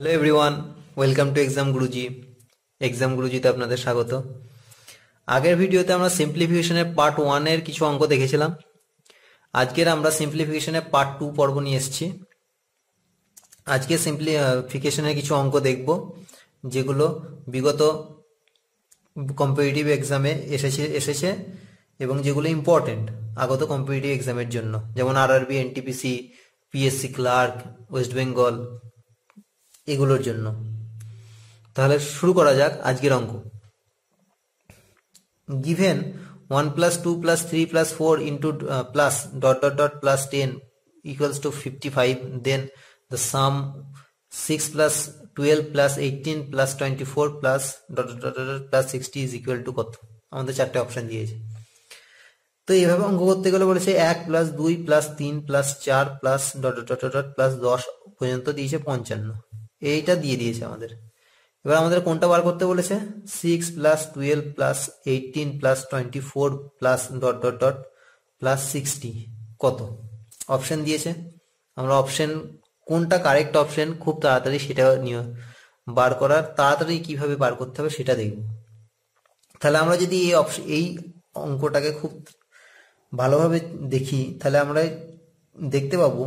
Hello everyone welcome to exam Guruji exam গুরুজিতে আপনাদের স্বাগত। আগের ভিডিওতে আমরা সিম্পলিফিকেশনের পার্ট ওয়ানের কিছু অঙ্ক দেখেছিলাম। আজকের আমরা সিম্পলিফিকেশনের পার্ট টু পর্ব নিয়ে এসেছি। আজকে সিম্পলিফিকেশনের কিছু অঙ্ক দেখব, যেগুলো বিগত কম্পিটিটিভ এক্সামে এসেছে এসেছে এবং যেগুলো ইম্পর্টেন্ট আগত কম্পিটিটিভ এক্সামের জন্য। যেমন RRB NTPC PSC clerk West Bengal এগুলোর জন্য। তাহলে শুরু করা যাক আজকের অঙ্ক। Given one plus two plus three plus four into plus dot dot dot plus ten equals to 55 then the sum 6 plus 12 plus 18 plus 24 plus dot dot dot dot plus 60 is equal to কত? আমাদের চারটে option দিয়েছে। তো এইভাবে অঙ্ক করতে গেলে বলেছে এক প্লাস দুই প্লাস তিন প্লাস চার plus dot dot dot dot plus দশ পর্যন্ত দিয়েছে পঞ্চান্ন। এইটা দিয়ে দিয়েছে আমাদের। এবার আমাদের কোনটা বার করতে বলেছে? Six plus twelve plus eighteen plus twenty four plus dot dot dot plus sixty কত? অপশন দিয়েছে। আমরা অপশন কোনটা কারেক্ট অপশন খুব তাড়াতাড়ি সেটা নিয়ে বার করার, তাড়াতাড়ি কীভাবে বার করতে হবে সেটা দেখব। তাহলে আমরা যদি এই অপশন এই অঙ্কটাকে খুব ভালোভাবে দেখি, তাহলে আমরা দেখতে পাবো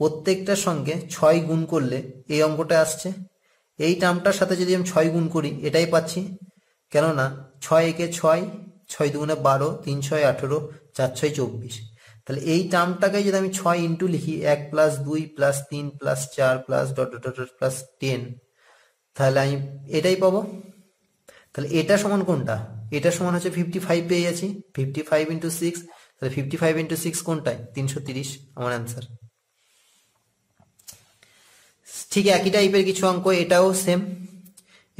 প্রত্যেকটার সঙ্গে ছয় গুণ করলে এই অঙ্কটা আসছে। এই টার্মটার সাথে যদি আমি ছয় গুণ করি, এটাই পাচ্ছি। কেননা ছয় একে ছয় ছয় দুগুণে বারো, তিন ছয় আঠেরো, চার ছয় চব্বিশ। তাহলে এই টার্মটাকে যদি আমি ছয় ইন্টু লিখি, এক প্লাস দুই প্লাস তিন প্লাস চার plus dot dot dot plus ten তাহলে আমি এটাই পাবো। তাহলে এটা সমান কোনটা? এটা সমান হচ্ছে ফিফটি ফাইভ পেয়ে যাচ্ছি ফিফটি ফাইভ ইন্টু সিক্স তাহলে ফিফটি ফাইভ ইন্টু সিক্স কোনটায়? তিনশো তিরিশ, আমার অ্যান্সার ঠিক একই টাইপের কিছু অঙ্ক, এটাও সেম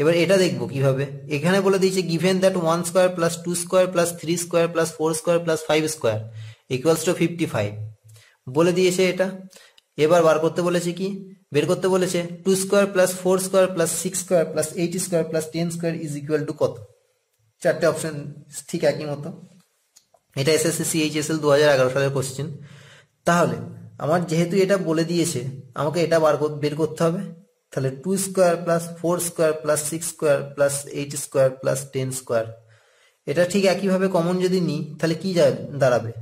এবার এটা দেখব কীভাবে। এখানে বলে দিয়েছে given that one square plus two square plus three square plus four square plus five square equals to fifty five বলে দিয়েছে এটা। এবার বার করতে বলেছে কি? বের করতে বলেছে two square plus four square plus six square plus eight square plus ten square is equal to কত? চারটে অপশন ঠিক একই মতো। এটা এসএসসি সিএইচএসএল দু হাজার এগারো সালের কোশ্চেন তাহলে আমার যেহেতু এটা বলে দিয়েছে, আমাকে এটা বার বের করতে হবে। তাহলে two square plus four square plus six square plus eight square plus ten square এটা ঠিক একইভাবে কমন যদি নিই, তাহলে কি দাঁড়াবে?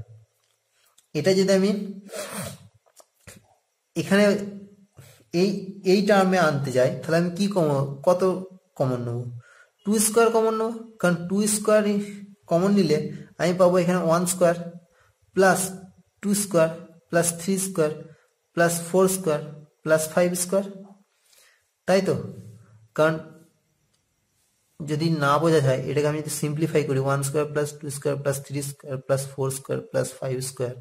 এটা যদি আমি এখানে এই এই টার্মে আনতে যাই, তাহলে আমি কি কম কত কমন নেব? টু স্কোয়ার কমন নেব, কারণ টু স্কোয়ার কমন নিলে আমি পাবো এখানে one square plus two square plus three square plus four square plus five square তাই তো কারণ যদি না বোঝা যায় এটাকে আমি যদি সিম্পলিফাই করি one square plus two square plus three square plus four square plus five square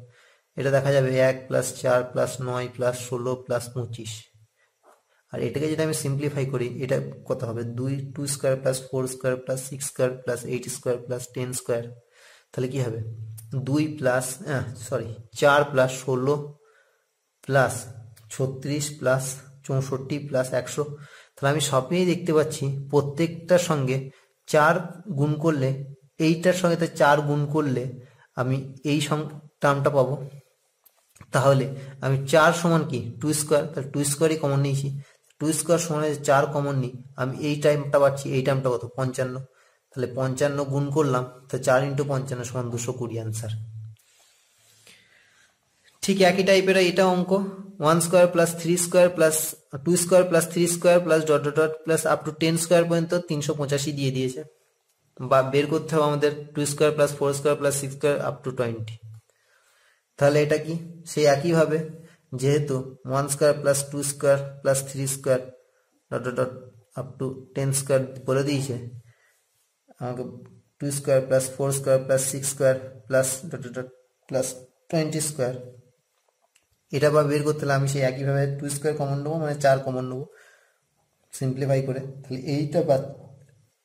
এটা দেখা যাবে এক প্লাস চার প্লাস নয় প্লাস ষোলো প্লাস পঁচিশ আর এটাকে যদি আমি সিম্পলিফাই করি এটা কত হবে দুই two square plus four square plus six square plus eight square plus ten square তাহলে কি হবে? দুই প্লাস সরি চার প্লাস ষোলো প্লাস ছত্রিশ প্লাস চৌষট্টি প্লাস একশো। তাহলে আমি সবই দেখতে পাচ্ছি, প্রত্যেকটার সঙ্গে চার গুণ করলে, এইটার সঙ্গে তো চার গুণ করলে আমি এই টার্মটা পাবো। তাহলে আমি চার সমান কি? টু স্কোয়ার তাহলে টু স্কোয়ারই কমন নিয়েছি। টু স্কোয়ার সমান চার কমন নিই, আমি এই টাইমটা পাচ্ছি, এই টাইমটা কত? পঞ্চান্ন। তাহলে পঞ্চান্ন গুণ করলাম, তো চার ইন্টু পঞ্চান্ন সমান দুশো কুড়ি অ্যান্সার ঠিক একই টাইপের এটা অঙ্ক one square plus three square plus two square plus three square plus dot dot plus up to ten square পর্যন্ত তিনশো পঁচাশি দিয়ে দিয়েছে। বা বের করতে হবে আমাদের two square plus four square plus six square up to twenty তাহলে এটা কি? সেই একইভাবে, যেহেতু one square plus two square plus three square dot dot dot up to ten square বলে দিয়েছে আমাকে two square plus four square plus six square plus dot dot plus twenty square এটা বা বের করতে হলে আমি সেই একইভাবে টু স্কোয়ার কমন নেব মানে চার কমন নেব। সিম্পলিফাই করে। তাহলে এইটা বা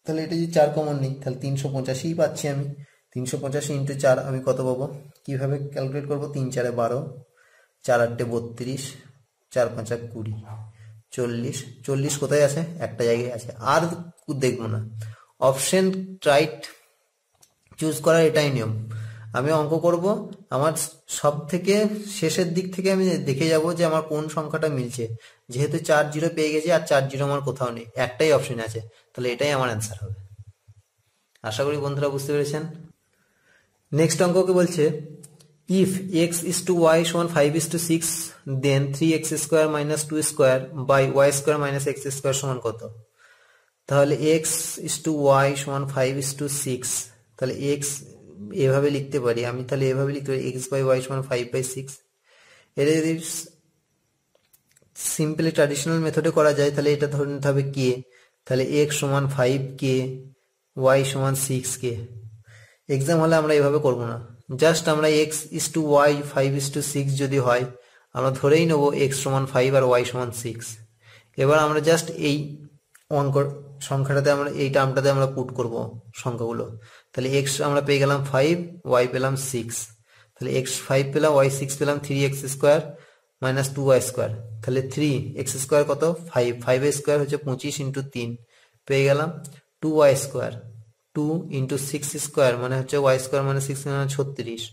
তাহলে এটা যদি চার কমন নিই, তাহলে তিনশো পঁচাশিই পাচ্ছি আমি। তিনশো পঁচাশি ইন্টু চার আমি কত পাবো? কীভাবে ক্যালকুলেট করব? তিন চারে বারো, চার আটটে বত্রিশ, চার পাঁচা কুড়ি, চল্লিশ। চল্লিশ কোথায় আছে? একটা জায়গায় আছে। আর দেখব না। অপশন রাইট চুজ করার এটাই নিয়ম। আমি অঙ্ক করব, আমার সব থেকে শেষের দিক থেকে আমি দেখে যাব যে আমার কোন সংখ্যাটা মিলছে। যেহেতু চার জিরো পেয়ে গেছি আর চার জিরো আমার কোথাও নেই, একটাই অপশন আছে, তাহলে এটাই আমার অ্যান্সার হবে। আশা করি বন্ধুরা বুঝতে পেরেছেন। নেক্সট অঙ্ককে বলছে if x is to y সমান five is to six then three x square minus two square by y square minus x square সমান কত? তাহলে এক্স ইস টু ওয়াই সমান ফাইভ ইস টু সিক্স তাহলে x এভাবে লিখতে পারি। আমি তাহলে এভাবে লিখতে পারি এক্স বাই ওয়াই সমান ফাইভ বাই সিক্স এটা যদি সিম্পলি ট্র্যাডিশনাল মেথডে করা যায়, তাহলে এটা ধরে নিতে হবে কে তাহলে এক্স সমান ফাইভ কে ওয়াই সমান সিক্স কে এক্সাম হলে আমরা এভাবে করব না। জাস্ট আমরা x is to y five is to six যদি হয়, আমরা ধরেই নেব এক্স সমান ফাইভ আর ওয়াই সমান সিক্স এবার আমরা জাস্ট এই অঙ্ক সংখ্যাটাতে আমরা, এই টার্মটাতে আমরা পুট করব সংখ্যাগুলো। তাহলে এক্স আমরা পেয়ে গেলাম ফাইভ ওয়াই পেলাম সিক্স তাহলে এক্স ফাইভ পেলাম ওয়াই সিক্স পেলাম three x square minus two y square তাহলে থ্রি এক্স স্কোয়ার কত? ফাইভ ফাইভ স্কোয়ার হচ্ছে পঁচিশ ইন্টু তিন। পেয়ে গেলাম two y square two into six square মানে হচ্ছে ওয়াই স্কোয়ার মানে সিক্স মানে ছত্রিশ।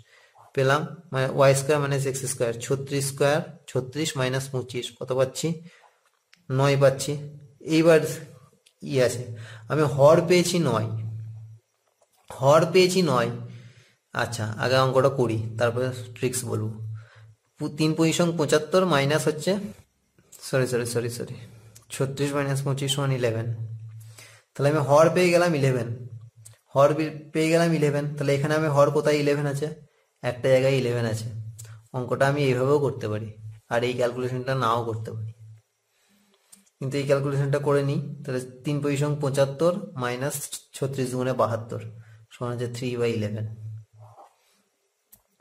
পেলাম মানে ওয়াই স্কোয়ার মানে এক্স স্কোয়ার ছত্রিশ স্কোয়ার ছত্রিশ মাইনাস পঁচিশ। কত পাচ্ছি? নয় পাচ্ছি। এইবার ই আছে। আমি হর পেয়েছি নয়। হর পেয়েছি নয়। আচ্ছা আগে অঙ্কটা করি, তারপরে ট্রিক্স বলব। তিন পঁচিশ পঁচাত্তর মাইনাস হচ্ছে সরি সরি সরি সরি ছত্রিশ মাইনাস পঁচিশ ওয়ান ইলেভেন তাহলে আমি হর পেয়ে গেলাম ইলেভেন হর পেয়ে গেলাম ইলেভেন তাহলে এখানে আমি হর কোথায় ইলেভেন আছে? একটা জায়গায় ইলেভেন আছে। অঙ্কটা আমি এইভাবেও করতে পারি, আর এই ক্যালকুলেশনটা নাও করতে পারি। কিন্তু এই ক্যালকুলেশনটা করে নিই, তাহলে তিন পজিশন পঁচাত্তর মাইনাস ছত্রিশ গুণে বাহাত্তর, সমান হচ্ছে থ্রি বাই ইলেভেন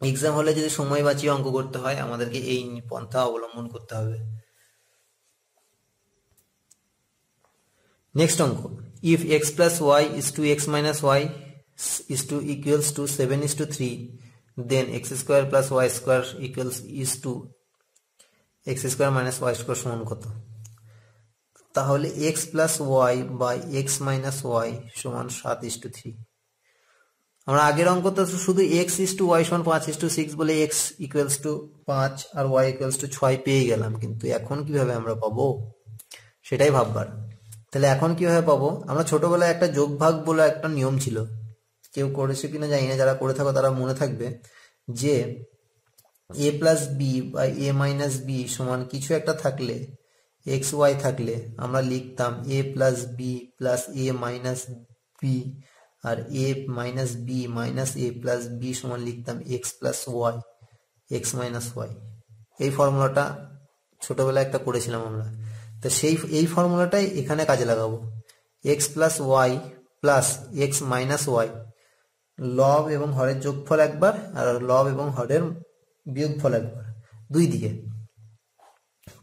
এক্সাম হলে যদি সময় বাঁচিয়ে অঙ্ক করতে হয়, আমাদেরকে এই পন্থা অবলম্বন করতে হবে। নেক্সট অঙ্ক if x plus y is to x minus y is to equals to seven is to three then x square plus y square equals is to x square minus y square সমান কত? তাহলে x plus y by x minus y সমান সাত is to three আমরা আগের অঙ্ক তো শুধু এক্স ইস টু ওয়াই সমান পাঁচ ইস টু সিক্স বলে এক্স ইকুয়ালস টু পাঁচ আর ওয়াই ইকুয়ালস টু ছয় পেয়ে গেলাম, কিন্তু এখন কীভাবে আমরা পাবো? সেটাই ভাববার। তাহলে এখন কীভাবে পাবো? আমরা ছোটবেলায় একটা যোগ ভাগ বলে একটা নিয়ম ছিল। কেউ করেছে কিনা জানি না, যারা করে থাকো তারা মনে থাকবে যে এ প্লাস বি বা এ মাইনাস বি সমান কিছু একটা থাকলে এক্স ওয়াই থাকলে আমরা লিখতাম a plus b plus a minus b R a minus b minus a plus b সমান লিখতাম x plus y x minus y এই ফর্মুলাটা ছোটবেলায় একটা করেছিলাম আমরা। তো সেই, এই ফর্মুলাটাই এখানে কাজে লাগাবো। X plus y plus x minus y লব এবং হরের যোগফল একবার আর লব এবং হরের বিয়োগফল একবার, দুই দিকে।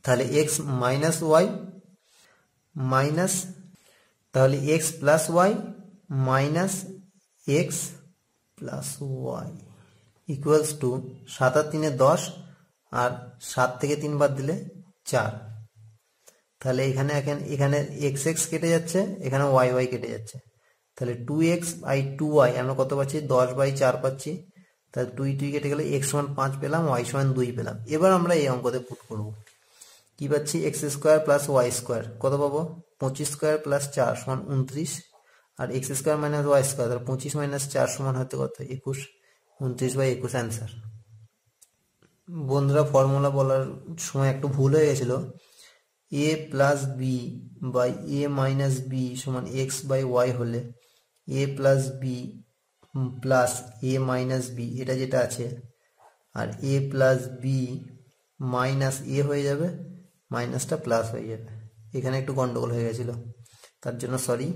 তাহলে এক্স মাইনাস ওয়াই মাইনাস তাহলে x plus y minus x plus y equals to সাত আর তিনে দশ আর সাত থেকে তিন বাদ দিলে চার। তাহলে এখানে এখানে এক্স এক্স কেটে যাচ্ছে, এখানে ওয়াই ওয়াই কেটে যাচ্ছে। তাহলে two x by two y আমরা কত পাচ্ছি? দশ বাই চার পাচ্ছি। তাহলে দুই দুই কেটে গেলে এক্স সমান পাঁচ পেলাম ওয়াই সমান দুই পেলাম। এবার আমরা এই অঙ্কতে পুট করব। কি পাচ্ছি? X square plus y square কত পাবো? পঁচিশ স্কোয়ার প্লাস চার সমান উনত্রিশ আর x square minus y square তাহলে পঁচিশ মাইনাস চার সমান হতে কত? একুশ। উনত্রিশ বাই একুশ অ্যান্সার বন্ধুরা ফর্মুলা বলার সময় একটু ভুল হয়ে গেছিল। A plus b by a minus b সমান এক্স বাই ওয়াই হলে a plus b plus a minus b এটা যেটা আছে, আর a plus b minus a হয়ে যাবে মাইনাসটা প্লাস হয়ে যাবে। এখানে একটু গন্ডগোল হয়ে গেছিল। তার জন্য সরি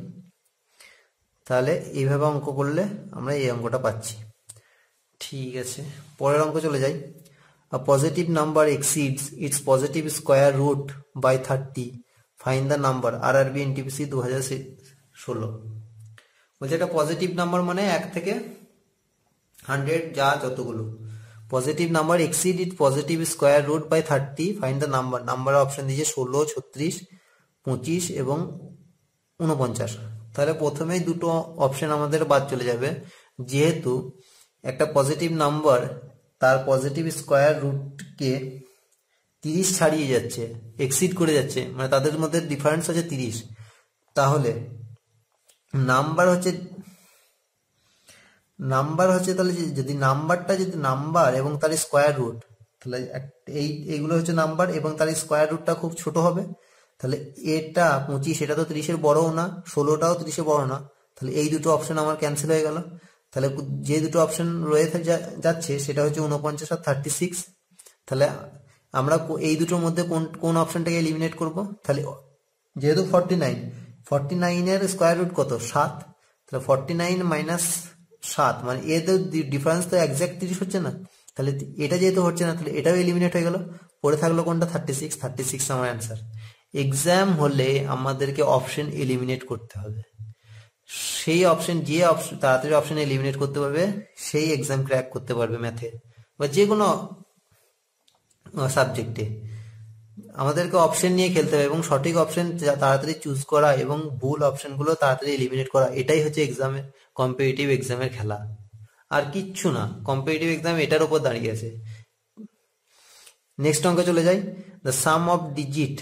তাহলে এইভাবে অঙ্ক করলে আমরা এই অঙ্কটা পাচ্ছি। ঠিক আছে। পরের অঙ্ক চলে যাই। A positive number exceeds its positive square root by 30. Find the number RRB NTPC দু হাজার ষোলো। বলছে এটা পজিটিভ নাম্বার মানে এক থেকে হান্ড্রেড যা যতগুলো। Positive number exceed it positive square root by thirty find the number number option দিয়েছে ষোলো, ছত্রিশ, পঁচিশ এবং উনপঞ্চাশ তাহলে প্রথমেই দুটো অপশন আমাদের বাদ চলে যাবে। যেহেতু একটা পজিটিভ নাম্বার তার পজিটিভ স্কোয়ার রুটকে তিরিশ ছাড়িয়ে যাচ্ছে এক্সিড করে যাচ্ছে মানে তাদের মধ্যে ডিফারেন্স হচ্ছে তিরিশ। তাহলে নাম্বার হচ্ছে নাম্বার হচ্ছে তাহলে যদি নাম্বারটা যদি নাম্বার এবং তার স্কোয়ার রুট তাহলে এই এইগুলো হচ্ছে নাম্বার এবং তার স্কোয়ার রুটটা খুব ছোট হবে। তাহলে এটা পঁচিশ, এটা তো তিরিশের বড়ও না, ষোলোটাও তিরিশের বড় না। তাহলে এই দুটো অপশন আমার ক্যান্সেল হয়ে গেল। তাহলে যে দুটো অপশন রয়ে যাচ্ছে, সেটা হচ্ছে উনপঞ্চাশ আর থার্টি সিক্স তাহলে আমরা এই দুটোর মধ্যে কোন কোন অপশনটাকে এলিমিনেট করব? তাহলে যেহেতু ফর্টি নাইন ফর্টি নাইনের স্কোয়ার রুট কত? সাত। তাহলে ফর্টি নাইন মাইনাস সাত মানে এ তো ডিফারেন্স তো একজ্যাক্ট তিরিশ হচ্ছে না। তাহলে এটা যেহেতু হচ্ছে না, তাহলে এটাও এলিমিনেট হয়ে গেল। পরে থাকল কোনটা? থার্টি সিক্স থার্টি সিক্স আমার অ্যান্সার এক্সাম হলে আমাদেরকে অপশন এলিমিনেট করতে হবে। সেই অপশন যে অপশন তাড়াতাড়ি অপশন এলিমিনেট করতে পারবে, সেই এক্সাম ক্র্যাক করতে পারবে ম্যাথে বা যে কোনো সাবজেক্টে আমাদেরকে অপশন নিয়ে খেলতে হবে এবং সঠিক অপশন তাড়াতাড়ি চুজ করা এবং ভুল অপশনগুলো তাড়াতাড়ি এলিমিনেট করা, এটাই হচ্ছে এক্সামের কম্পিটিটিভ এক্সামের খেলা। আর কিচ্ছু না কম্পিটিটিভ এক্সাম এটার উপর দাঁড়িয়ে আছে। নেক্সট অঙ্কে চলে যাই। The sum of digit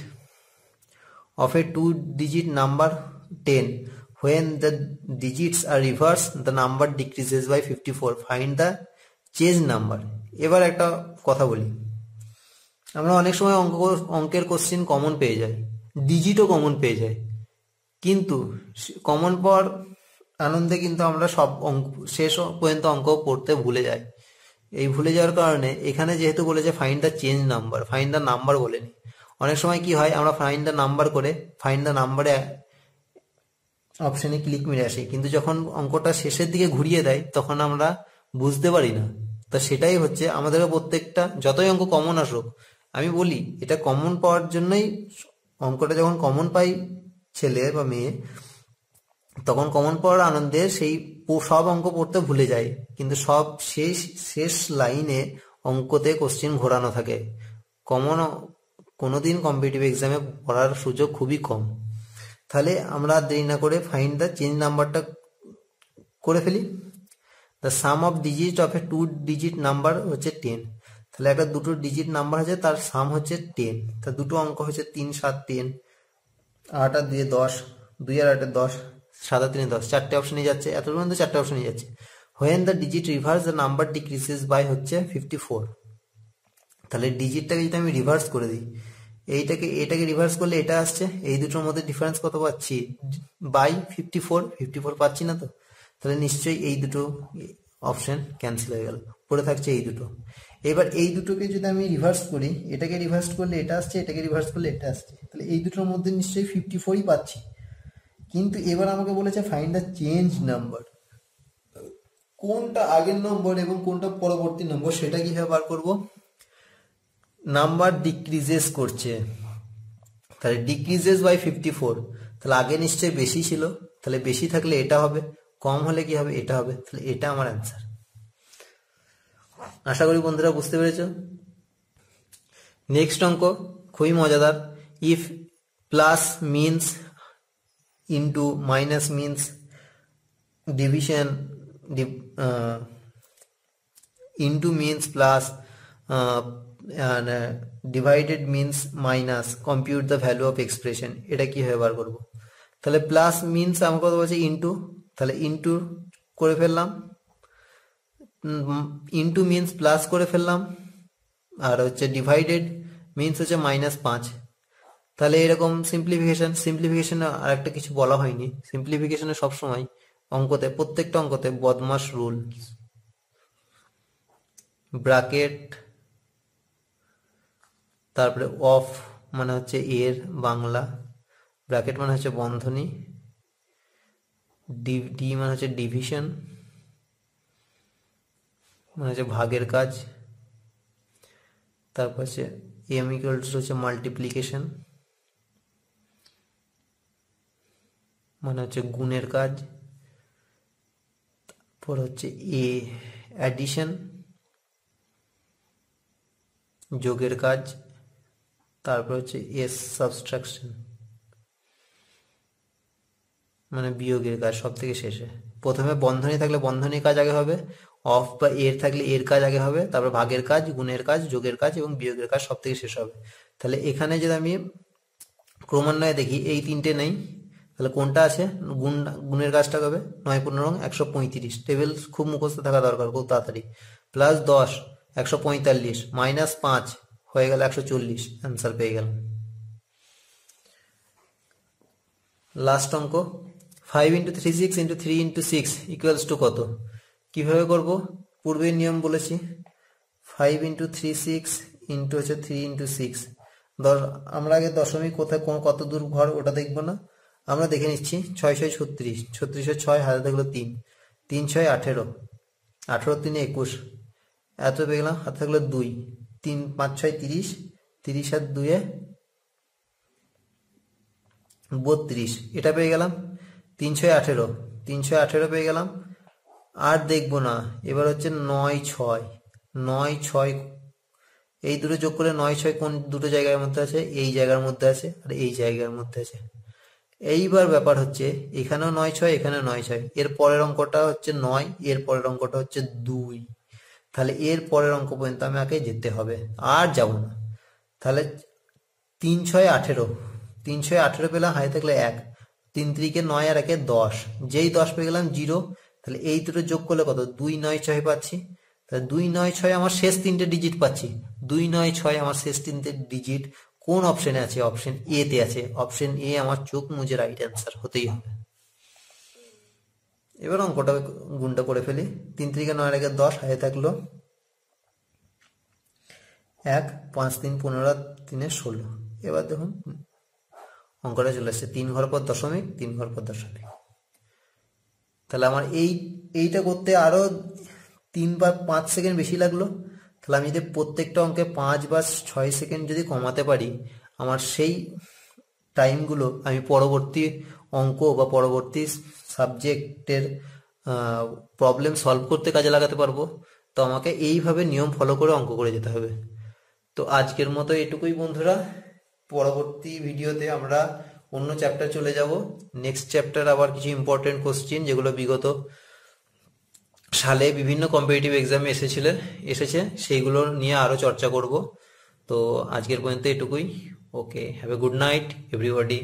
of a two digit number ten when the digits are reverse the number decreases decreases by 54 find the change number এবার একটা কথা বলি। আমরা অনেক সময় অঙ্ক অঙ্কের কোশ্চিন কমন পেয়ে যাই। ডিজিটও কমন পেয়ে যাই। কিন্তু কমন পাওয়ার আনন্দে কিন্তু আমরা সব অঙ্ক, শেষ পর্যন্ত অঙ্ক পড়তে ভুলে যাই। এই ভুলে যাওয়ার কারণে এখানে যেহেতু বলেছে find the change number find the number বলেনি। অনেক সময় কি হয়, আমরা ফাইন দ্য নাম্বার করে ফাইন দ্য নাম্বারে অপশনে ক্লিক মেরে আসি। কিন্তু যখন অঙ্কটা শেষের দিকে ঘুরিয়ে দেয়, তখন আমরা বুঝতে পারি না। তা সেটাই হচ্ছে আমাদেরও প্রত্যেকটা, যতই অঙ্ক কমন আসুক, আমি বলি, এটা কমন পাওয়ার জন্যই অঙ্কটা যখন কমন পাই ছেলে বা মেয়ে তখন কমন পড়ার আনন্দে সেই সব অঙ্ক পড়তে ভুলে যায়। কিন্তু সব শেষ শেষ লাইনে অঙ্কতে কোশ্চিন ঘোরানো থাকে। কমন কোনোদিন কম্পিটিটিভ এক্সামে পড়ার সুযোগ খুবই কম। তাহলে আমরা দেরি না করে ফাইন্ড দ্য চেঞ্জ নাম্বারটা করে ফেলি। The sum of digit of a two digit number হচ্ছে টেন তাহলে একটা দুটো ডিজিট নাম্বার আছে, তার সাম হচ্ছে টেন তা দুটো অঙ্ক হচ্ছে তিন, সাত টেন আট আর দুয়ে দশ, দুই আর আটে দশ। আর তিনে দশ। চারটে অপশনে যাচ্ছে। এত পর্যন্ত চারটে অপশনে যাচ্ছে। When the digit reverse the number decreases by হচ্ছে ফিফটি ফোর তাহলে ডিজিটটাকে যদি আমি রিভার্স করে দিই, এইটাকে, এটাকে রিভার্স করলে এটা আসছে। এই দুটোর মধ্যে ডিফারেন্স কত পাচ্ছি? By fifty four fifty four পাচ্ছি না তো? তাহলে নিশ্চয়ই এই দুটো অপশন ক্যান্সেল হয়ে গেল। পড়ে থাকছে এই দুটো। এবার এই দুটোকে যদি আমি রিভার্স করি, এটাকে রিভার্স করলে এটা আসছে, এটাকে রিভার্স করলে এটা আসছে। তাহলে এই দুটোর মধ্যে নিশ্চয়ই ফিফটি ফোরই পাচ্ছি। কিন্তু এবার আমাকে বলেছে ফাইন্ড দ্য চেঞ্জ নাম্বার কোনটা আগের নম্বর এবং কোনটা পরবর্তী নম্বর সেটা কীভাবে বার করব? নাম্বার ডিক্রিজেস করছে। তাহলে ডিক্রিজেস বাই ফিফটি ফোর তাহলে আগে নিশ্চয়ই বেশি ছিল। তাহলে বেশি থাকলে এটা হবে, কম হলে কি হবে? এটা হবে। তাহলে এটা আমার অ্যান্সার আশা করি বন্ধুরা বুঝতে পেরেছ? নেক্সট অঙ্ক খুবই মজাদার। If plus means into minus means division into means plus and uh, divided means minus. Compute the value of expression. এটা কীভাবে বার করব? তাহলে প্লাস মিনস আমাকে কত বলছে? ইনটু তাহলে ইনটু করে ফেললাম। ইনটু মিনস প্লাস করে ফেললাম। আর হচ্ছে ডিভাইডেড মিনস হচ্ছে মাইনাস পাঁচ। তাহলে এরকম সিম্পলিফিকেশন সিম্পলিফিকেশনে আর একটা কিছু বলা হয়নি। সিম্পলিফিকেশনে সবসময় অঙ্কতে, প্রত্যেকটা অঙ্কতে বদমাস রুল ব্রাকেট তারপরে অফ মানে হচ্ছে এর বাংলা। ব্র্যাকেট মানে হচ্ছে বন্ধনী। ডি ডি মানে হচ্ছে ডিভিশন মানে হচ্ছে ভাগের কাজ। তারপর হচ্ছে এম ইকুয়ালস হচ্ছে মাল্টিপ্লিকেশন মানে হচ্ছে গুণের কাজ। তারপর হচ্ছে এ অ্যাডিশন যোগের কাজ। তারপর হচ্ছে এস সাবস্ট্রাকশন মানে বিয়োগের কাজ সব থেকে শেষে। প্রথমে বন্ধনী থাকলে বন্ধনী কাজ আগে হবে অফ বা এর থাকলে এর কাজ আগে হবে, তারপর ভাগের কাজ, গুণের কাজ, যোগের কাজ এবং বিয়োগের কাজ সব থেকে শেষ হবে। তাহলে এখানে যদি আমি ক্রমান্বয়ে দেখি, এই তিনটে নেই। তাহলে কোনটা আছে? গুণ, গুণের কাজটা হবে নয় পনেরো একশো পঁয়ত্রিশ। টেবিল খুব মুখস্থ থাকা দরকার খুব তাড়াতাড়ি। প্লাস দশ, একশো পঁয়তাল্লিশ মাইনাস পাঁচ, হয়ে গেল একশো চল্লিশ। অ্যান্সার পেয়ে গেলাম। লাস্ট অঙ্ক five into three six into three into six equals to কত? কীভাবে করব? পূর্বের নিয়ম বলেছি। Five into three six into হচ্ছে থ্রি ইন্টু সিক্স ধর, আমরা আগে দশমিক কোথায়, কোন কত দূর ঘর ওটা দেখব না। আমরা দেখে নিচ্ছি ছয় ছয় ছত্রিশ, ছত্রিশে ছয় হাতে থাকল তিন তিন ছয় আঠেরো আঠেরো তিনে একুশ, এত পেয়ে গেলাম হাতে থাকল দুই, তিন পাঁচ ছয় তিরিশ তিরিশ আর দুয়ে বত্রিশ, এটা পেয়ে গেলাম তিন ছয় আঠেরো, তিন ছয় আঠেরো পেয়ে গেলাম, আর দেখব না, এবার হচ্ছে নয় ছয় নয় ছয়, এই দুটো যোগ করে নয় ছয় কোন দুটো জায়গার মধ্যে আছে? এই জায়গার মধ্যে আছে, আর এই জায়গার মধ্যে আছে। এইবার ব্যাপার হচ্ছে এখানেও নয় ছয় এখানে নয় ছয়। এর পরের অঙ্কটা হচ্ছে নয়, এর পরের অঙ্কটা হচ্ছে দুই। তাহলে এর পরের অঙ্ক পর্যন্ত আমি আগে যেতে হবে। আর যাব না। তাহলে তিন ছয় আঠেরো। তিন ছয় আঠেরো পেলাম হাই থাকলে এক। তিন ত্রিকে নয় আর একে দশ। যেই দশ পেয়ে গেলাম জিরো, তাহলে এই দুটো যোগ করলে কত? দুই নয় ছয় পাচ্ছি। তাহলে দুই নয় ছয় আমার শেষ তিনটে ডিজিট পাচ্ছি। দুই নয় ছয় আমার শেষ তিনটে ডিজিট কোন অপশনে আছে? অপশন এ তে আছে। অপশন এ আমার চোখ মুজে রাইট অ্যান্সার হতেই হবে। এবার অঙ্কটা গুণটা করে ফেলি। তিন থেকে নয় রেখে দশ হাতে থাকল এক, পাঁচ, তিন, পনেরো, তিনে ষোলো। এবার দেখুন, অঙ্কটা চলে আসছে তিন ঘর পর দশমিক, তিন ঘর পর দশমিক। তাহলে আমার এই, এইটা করতে আরও তিন বা পাঁচ সেকেন্ড বেশি লাগল। তাহলে আমি যদি প্রত্যেকটা অঙ্কে পাঁচ বা ছয় সেকেন্ড যদি কমাতে পারি, আমার সেই টাইমগুলো আমি পরবর্তী অঙ্ক বা পরবর্তী সাবজেক্টের প্রবলেম সলভ করতে কাজে লাগাতে পারব। তো আমাকে এইভাবে নিয়ম ফলো করে অঙ্ক করে যেতে হবে। তো আজকের মতো এটুকুই বন্ধুরা। পরবর্তী ভিডিওতে আমরা অন্য চ্যাপ্টার চলে যাব। নেক্সট চ্যাপ্টার আবার কিছু ইম্পর্টেন্ট কোশ্চেন যেগুলো বিগত সালে বিভিন্ন কম্পিটিটিভ এক্সামে এসেছিলেন এসেছে, সেইগুলো নিয়ে আরও চর্চা করব। তো আজকের পর্যন্ত এটুকুই। Okay have a good night everybody